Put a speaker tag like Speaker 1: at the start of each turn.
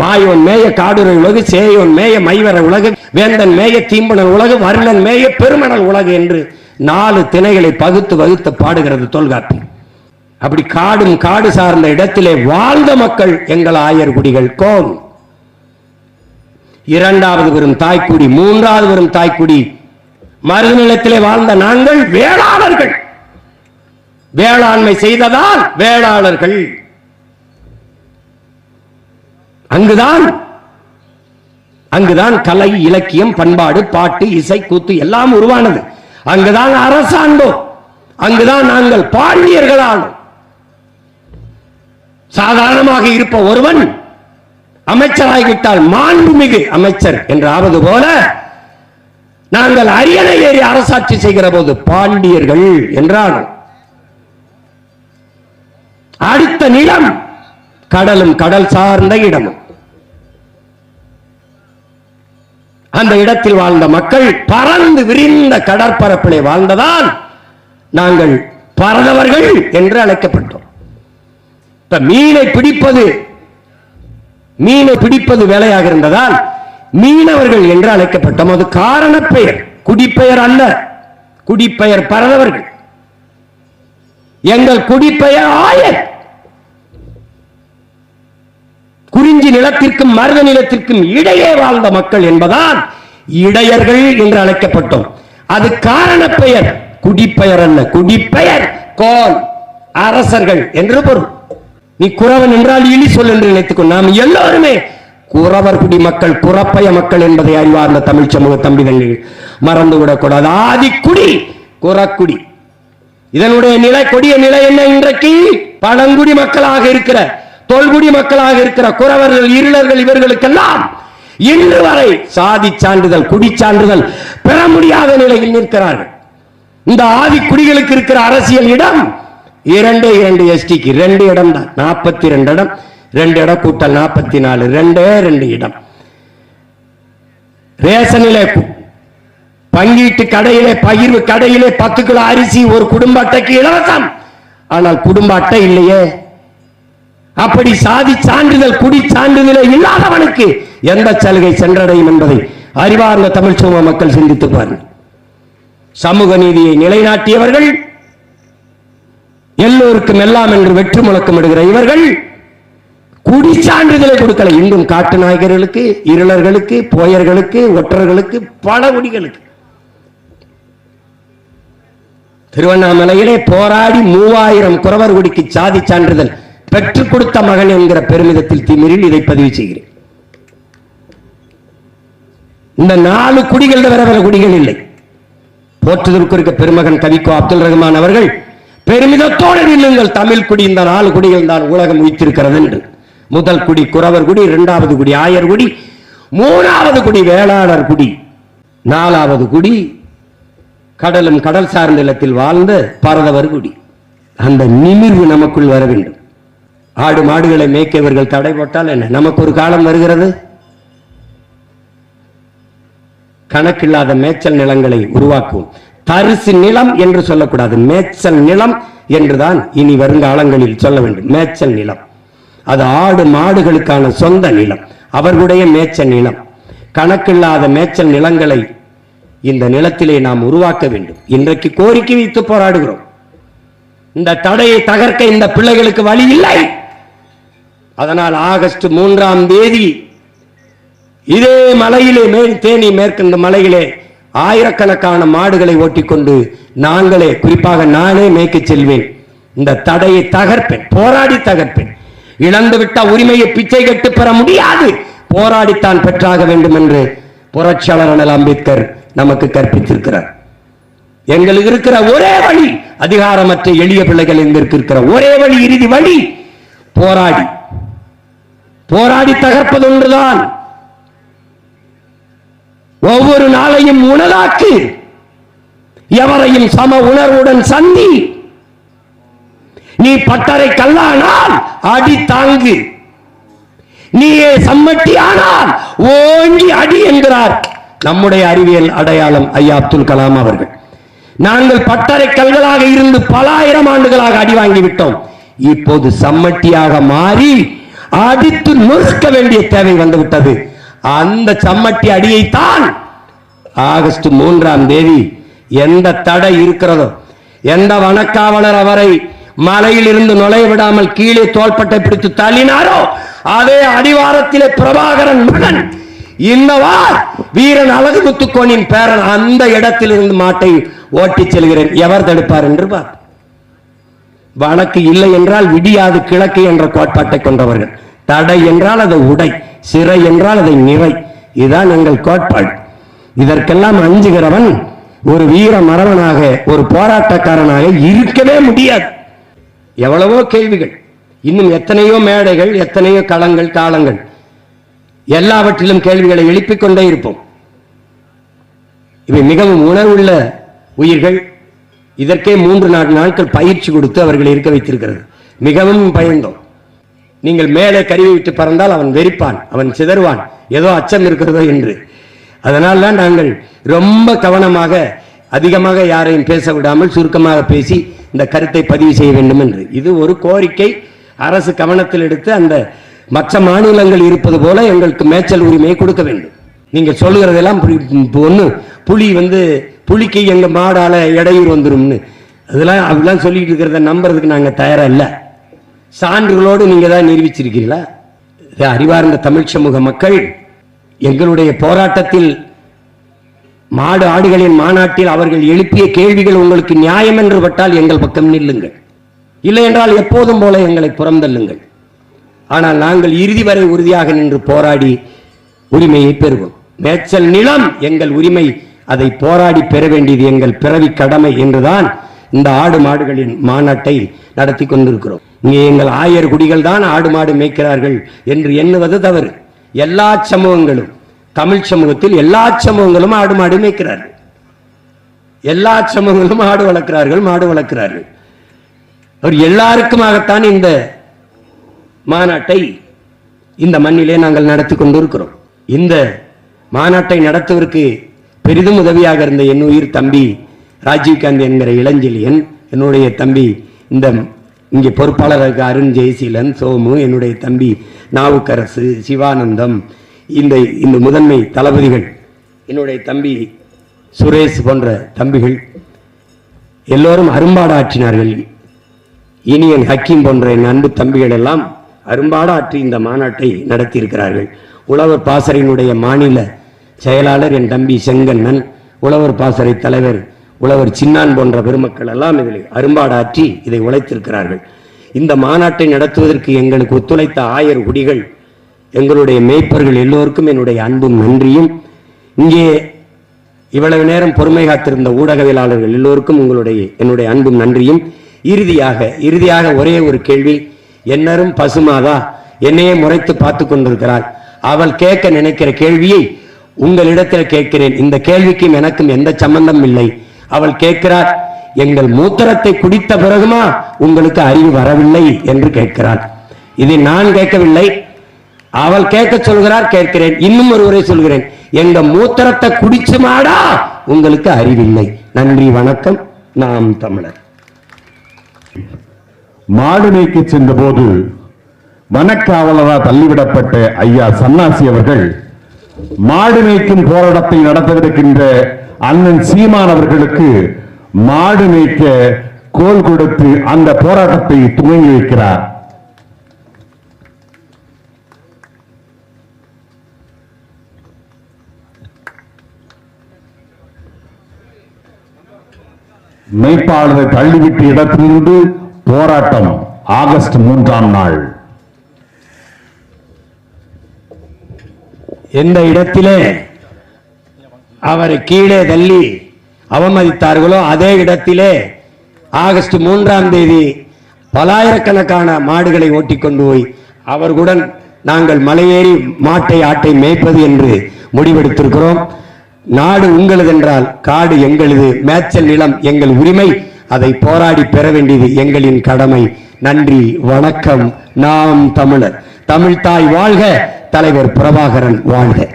Speaker 1: மாயோன் மேய காடுரை உலகு சேயோன் மேய மைவர உலகு வேந்தன் மேய தீம்பனல் உலகு வருணன் மேய பெருமணல் உலகு என்று நாலு திணைகளை பகுத்து வகுத்து பாடுகிறது தொல்காப்பி. அப்படி காடும் காடு சார்ந்த இடத்திலே வாழ்ந்த மக்கள் எங்கள் ஆயர்குடிகள் கோம். இரண்டாவது வரும் தாய்க்குடி மூன்றாவது வரும் தாய்க்குடி. மருநிலத்திலே வாழ்ந்த நாங்கள் வேளாளர்கள். வேளாண்மை செய்ததால் வேளாளர்கள். அங்குதான் அங்குதான் கலை இலக்கியம் பண்பாடு பாட்டு இசை கூத்து எல்லாம் உருவானது. அங்குதான் அரசாண்டோம் அங்குதான் நாங்கள் பாண்டியர்களானோம் சாதாரணமாக இருப்ப ஒருவன் அமைச்சராகிவிட்டால் மாண்புமிகு அமைச்சர் என்று ஆவது போல நாங்கள் அரியணை ஏறி அரசாட்சி செய்கிற போது பாண்டியர்கள் என்றான் அடுத்த நிலம் கடலும் கடல் சார்ந்த இடமும் அந்த இடத்தில் வாழ்ந்த மக்கள் பறந்து விரிந்த கடற்பரப்பிலே வாழ்ந்ததால் நாங்கள் பறந்தவர்கள் என்று அழைக்கப்பட்டோம். இப்ப மீனை பிடிப்பது மீனை பிடிப்பது வேலையாக இருந்ததால் மீனவர்கள் என்று அழைக்கப்பட்டோம். அது காரண பெயர் குடிப்பெயர் அல்ல குடிப்பெயர் பறந்தவர்கள் எங்கள் குடிப்பெயர் ஆயர். குறிஞ்சி நிலத்திற்கும் மருத நிலத்திற்கும் இடையே வாழ்ந்த மக்கள் என்பதால் இடையர்கள் என்று அழைக்கப்பட்டோம். அது காரண பெயர் குடிப்பெயர் அல்ல. குடிப்பெயர். கோல். அரசர்கள் என்று பொருள். நீ குறவன் என்றால் இழி சொல் என்று நினைத்துக்கோ நாம் எல்லோருமே குறவர் குடி மக்கள் குறப்பய மக்கள் என்பதை அறிவார்ந்த தமிழ் சமூக தம்பிகள். மறந்துவிடக் ஆதிக்குடி குறக்குடி. இதனுடைய நிலை கொடிய நிலை என்ன இன்றைக்கு? பழங்குடி மக்களாக இருக்கிற தொல்குடி மக்களாக இருக்கிற குறவர்கள் இருளர்கள் இவர்களுக்கெல்லாம் இன்று வரை சாதி சான்றிதழ் குடி சான்றிதழ் பெற முடியாத நிலையில் நிற்கிறார்கள். இந்த ஆதி குடிகளுக்கு இருக்கிற அரசியல் இடம் இரண்டு இரண்டு எஸ்டிக்கு ரெண்டு இடம் தான். நாற்பத்தி ரெண்டு இடம் ரெண்டு இடம் கூட்டல் நாற்பத்தி நாலு ரெண்டே ரெண்டு இடம். ரேஷனிலே பங்கீட்டு கடையிலே பகிர்வு கடையிலே பத்து கிலோ அரிசி ஒரு குடும்ப அட்டைக்கு இலவசம். ஆனால் குடும்ப அட்டை இல்லையே. அப்படி சாதி சான்றிதழ் குடி சான்றிதழே இல்லாதவனுக்கு எந்த சலுகை சென்றடையும் என்பதை அறிவார்ந்த தமிழ் சமூக மக்கள் சிந்தித்து பாருங்கள். சமூக நீதியை நிலைநாட்டியவர்கள் எல்லோருக்கும் எல்லாம் என்று வெற்றி முழக்கமிடுகிற இவர்கள் குடி சான்றிதழை கொடுக்கல. இன்றும் காட்டு நாயகர்களுக்கு இருளர்களுக்கு போயர்களுக்கு ஒற்றர்களுக்கு பல குடிகளுக்கு. திருவண்ணாமலையிலே போராடி மூவாயிரம் குறவர் குடிக்கு சாதி சான்றிதழ் பெற்றுக் கொடுத்த மகன் என்கிற பெருமிதத்தில் திமிரில் இதை பதிவு செய்கிறேன். இந்த நாலு குடிகள் வேற வேற குடிகள் இல்லை. போற்றுதற்குரிய பெருமகன் கவிக்கோ அப்துல் ரஹ்மான் அவர்கள் பெருமிதத்தோடு நில்லுங்கள் தமிழ் குடி இந்த நாலு குடிகள் தான் உலகம் உயிர்த்திருக்கிறது என்று. முதல் குடி குறவர் குடி இரண்டாவது குடி ஆயர் குடி மூணாவது குடி வேளாளர் குடி நாலாவது குடி கடலும் கடல் சார்ந்த நிலத்தில் வாழ்ந்த பரதவர் குடி. அந்த நிமிர்வு நமக்குள் வர வேண்டும். ஆடு மாடுகளை மேய்க்கவர்கள் தடை போட்டால் என்ன? நமக்கு ஒரு காலம் வருகிறது. கணக்கில்லாத மேய்ச்சல் நிலங்களை உருவாக்கும் தரிசு நிலம் என்று சொல்லக்கூடாது. மேய்ச்சல் நிலம் என்றுதான் இனி வருங்காலங்களில் சொல்ல வேண்டும். மேய்ச்சல் நிலம். அது ஆடு மாடுகளுக்கான சொந்த நிலம். அவர்களுடைய மேய்ச்சல் நிலம். கணக்கில்லாத மேய்ச்சல் நிலங்களை இந்த நிலத்திலே நாம் உருவாக்க வேண்டும். இன்றைக்கு கோரிக்கை வைத்து போராடுகிறோம். இந்த தடையை தகர்க்க இந்த பிள்ளைகளுக்கு வழி இல்லை. அதனால் ஆகஸ்ட் மூன்றாம் தேதி இதே மலையிலே மேல் தேனி மேற்கண்ட மலையிலே ஆயிரக்கணக்கான மாடுகளை ஓட்டிக்கொண்டு நாங்களே குறிப்பாக நானே மேய்க்க செல்வேன். இந்த தடையை தகர்ப்பேன் போராடி தகர்ப்பேன். இழந்துவிட்ட உரிமையை பிச்சை கட்டு பெற முடியாது. போராடித்தான் பெற்றாக வேண்டும் என்று புரட்சியாளர் அண்ணல் அம்பேத்கர் நமக்கு கற்பித்திருக்கிறார். எங்களுக்கு இருக்கிற ஒரே வழி அதிகாரமற்ற எளிய பிள்ளைகள் எங்களுக்கு இருக்கிற ஒரே வழி இறுதி வழி போராடி. போராடி தகர்ப்பது ஒன்றுதான். ஒவ்வொரு நாளையும் உணராக்கு எவரையும் சம உணர்வுடன் சந்தி. நீ பட்டறை கல்லானால் அடி தாங்கு. நீயே சம்மட்டியானால் ஓங்கி அடி என்கிறார். நம்முடைய அறிவியல் அடையாளம் ஐயா அப்துல் கலாம் அவர்கள். நாங்கள் பட்டறை கல்களாக இருந்து பல ஆயிரம் ஆண்டுகளாக அடி வாங்கி விட்டோம். இப்போது சம்மட்டியாக மாறி அடித்து நொறுக்க வேண்டிய தேவை வந்துவிட்டது. அந்த சம்மட்டி அடியைத்தான் ஆகஸ்ட் மூன்றாம் தேதி எந்த தடை இருக்கிறதோ எந்த வனக்காவலர் அவரை மலையில் இருந்து நுழைய விடாமல் கீழே தோள்பட்டை பிடித்து தள்ளினாரோ அதே அடிவாரத்திலே பிரபாகரன் மகன் இன்னவா வீரன் அழகு முத்துக்கோனின் பேரன் அந்த இடத்திலிருந்து மாட்டை ஓட்டிச் செல்கிறேன். எவர் தடுப்பார் என்று பார் வழக்கு இல்லை என்றால் விடியாது கிழக்கு என்ற கோட்பாட்டை கொண்டவர்கள். தடை என்றால் அதை உடை சிறை என்றால் அதை நிறை. இதுதான் எங்கள் கோட்பாடு. இதற்கெல்லாம் அஞ்சுகிறவன் ஒரு வீர மரவனாக ஒரு போராட்டக்காரனாக இருக்கவே முடியாது. எவ்வளவோ கேள்விகள். இன்னும் எத்தனையோ மேடைகள் எத்தனையோ களங்கள் காலங்கள் எல்லாவற்றிலும் கேள்விகளை எழுப்பிக் கொண்டே இருப்போம். இவை மிகவும் உணர்வுள்ள உயிர்கள். இதற்கே மூன்று நான்கு நாட்கள் பயிற்சி கொடுத்து அவர்களை இருக்க வைத்திருக்கிறது. மிகவும் பயந்தோம். நீங்கள் மேலே கருவி விட்டு பறந்தால் அவன் வெறிப்பான் அவன் சிதறுவான். ஏதோ அச்சம் இருக்கிறதோ என்று. அதனால் தான் நாங்கள் ரொம்ப கவனமாக அதிகமாக யாரையும் பேச விடாமல் சுருக்கமாக பேசி இந்த கருத்தை பதிவு செய்ய வேண்டும் என்று. இது ஒரு கோரிக்கை. அரசு கவனத்தில் எடுத்து அந்த மற்ற மாநிலங்கள் இருப்பது போல எங்களுக்கு மேய்ச்சல் உரிமையை கொடுக்க வேண்டும். நீங்கள் சொல்லுகிறதெல்லாம் ஒன்று புலி வந்து புலிக்கு எங்கள் மாடால் இடையூறு வந்துடும்னு அதெல்லாம் அப்படிலாம் சொல்லிட்டு இருக்கிறத நம்புறதுக்கு நாங்கள் தயாராக இல்லை. சான்றுகளோடு நீங்கள் தான் நிரூபிச்சிருக்கிறீங்களா இது அறிவார்ந்த தமிழ் சமூக மக்கள் எங்களுடைய போராட்டத்தில் மாடு ஆடுகளின் மாநாட்டில் அவர்கள் எழுப்பிய கேள்விகள் உங்களுக்கு நியாயம் என்று பட்டால் எங்கள் பக்கம் நில்லுங்கள். இல்லை என்றால் எப்போதும் போல எங்களை புறந்தள்ளுங்கள் ஆனால் நாங்கள் இறுதி வரை உறுதியாக நின்று போராடி உரிமையை பெறுவோம். மேச்சல் நிலம் எங்கள் உரிமை. அதை போராடி பெற வேண்டியது எங்கள் பிறவி கடமை என்றுதான் இந்த ஆடு மாடுகளின் மாநாட்டை நடத்தி கொண்டிருக்கிறோம். இங்கே எங்கள் ஆயர் குடிகள் தான் ஆடு மாடு மேய்க்கிறார்கள் என்று எண்ணுவது தவறு. எல்லா சமூகங்களும் தமிழ் சமூகத்தில் எல்லா சமூகங்களும் ஆடு மாடு மேய்க்கிறார்கள். எல்லா சமூகங்களும் ஆடு வளர்க்கிறார்கள் மாடு வளர்க்கிறார்கள். அவர் எல்லாருக்குமாகத்தான் இந்த மாநாட்டை இந்த மண்ணிலே நாங்கள் நடத்தி கொண்டிருக்கிறோம். இந்த மாநாட்டை நடத்துவதற்கு பெரிதும் உதவியாக இருந்த என் உயிர் தம்பி ராஜீவ்காந்தி என்கிற இளஞ்செழியன் என்னுடைய தம்பி இந்த இங்கே பொறுப்பாளருக்கு அருண் ஜெயசீலன் சோமு என்னுடைய தம்பி நாவுக்கரசு சிவானந்தம் இந்த இந்த முதன்மை தளபதிகள் என்னுடைய தம்பி சுரேஷ் போன்ற தம்பிகள் எல்லோரும் அரும்பாடாற்றினார்கள் இனியன் ஹக்கீம் போன்ற என் அன்பு தம்பிகள் எல்லாம் அரும்பாடாற்றி இந்த மாநாட்டை நடத்தியிருக்கிறார்கள். உழவர் பாசறையினுடைய மாநில செயலாளர் என் தம்பி செங்கண்ணன் உழவர் பாசறை தலைவர் உழவர் சின்னான் போன்ற பெருமக்கள் எல்லாம் இதில் அரும்பாடாற்றி இதை உழைத்திருக்கிறார்கள். இந்த மாநாட்டை நடத்துவதற்கு எங்களுக்கு ஒத்துழைத்த ஆயர் குடிகள் எங்களுடைய மேய்ப்பர்கள் எல்லோருக்கும் என்னுடைய அன்பும் நன்றியும். இங்கே இவ்வளவு நேரம் பொறுமை காத்திருந்த ஊடகவியலாளர்கள் எல்லோருக்கும் உங்களுடைய என்னுடைய அன்பும் நன்றியும். இறுதியாக இறுதியாக ஒரே ஒரு கேள்வி என்னரும் பசுமாதா என்னையே முறைத்து பார்த்து கொண்டிருக்கிறாள் அவள் கேட்க நினைக்கிற கேள்வியை உங்களிடத்தில் கேட்கிறேன் இந்த கேள்விக்கும் எனக்கும் எந்த சம்பந்தம் இல்லை. அவள் கேட்கிறார் எங்கள் மூத்திரத்தை குடித்த பிறகுமா உங்களுக்கு அறிவு வரவில்லை என்று கேட்கிறாள். இதை நான் கேட்கவில்லை. அவள் கேட்க சொல்கிறார் கேட்கிறேன் இன்னும் ஒருவரை சொல்கிறேன். எங்க மூத்திரத்தை குடிச்சு மாடா உங்களுக்கு அறிவில்லை. நன்றி வணக்கம். நாம் தமிழர்.
Speaker 2: மாடு நீக்கி சென்ற போது வனக்காவலரால் தள்ளிவிடப்பட்ட ஐயா சன்னாசி அவர்கள் மாடு மேய்க்கும் போராட்டத்தை நடத்தவிருக்கின்ற அண்ணன் சீமான் அவர்களுக்கு மாடு மேய்க்க கோல் கொடுத்து அந்த போராட்டத்தை துவங்கி வைக்கிறார். மெய்ப்பாளரை தள்ளிவிட்ட இடத்திலிருந்து போராட்டம் ஆகஸ்ட் மூன்றாம் நாள்.
Speaker 1: எந்த இடத்திலே அவரை கீழே தள்ளி அவமதித்தார்களோ அதே இடத்திலே ஆகஸ்ட் மூன்றாம் தேதி பலாயிரக்கணக்கான மாடுகளை ஓட்டிக்கொண்டு போய் அவர்களுடன் நாங்கள் மலையேறி மாட்டை ஆட்டை மேய்ப்பது என்று முடிவெடுத்திருக்கிறோம். நாடு உங்களதென்றால் காடு எங்களது மேய்ச்சல் நிலம் எங்கள் உரிமை. அதை போராடி பெற வேண்டியது எங்களின் கடமை. நன்றி வணக்கம். நாம் தமிழர். தமிழ்தாய் வாழ்க. தலைவர் பிரபாகரன் வாழ்க.